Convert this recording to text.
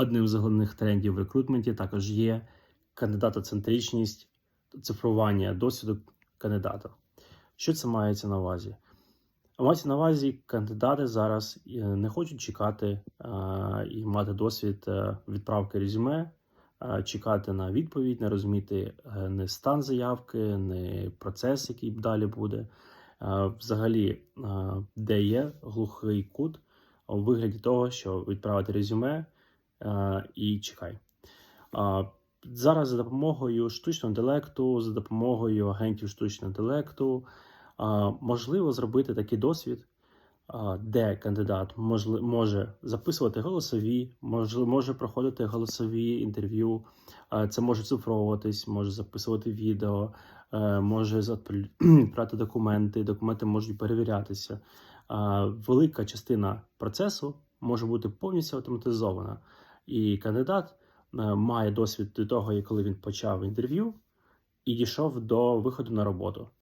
Одним з головних трендів в рекрутменті також є кандидатоцентричність, цифрування досвіду кандидата. Що це мається на увазі? Мається на увазі, кандидати зараз е, не хочуть чекати е, і мати досвід е, відправки резюме, чекати на відповідь, не розуміти не стан заявки, не процес, який далі буде. Взагалі, де є глухий кут у вигляді того, що відправити резюме і чекай. Зараз за допомогою штучного інтелекту, за допомогою агентів штучного інтелекту можливо зробити такий досвід, де кандидат може записувати голосові, може, проходити голосові інтерв'ю, це може цифровуватись, може записувати відео, е, може брати документи, документи можуть перевірятися. Велика частина процесу може бути повністю автоматизована, і кандидат е, має досвід до того, коли він почав інтерв'ю і дійшов до виходу на роботу.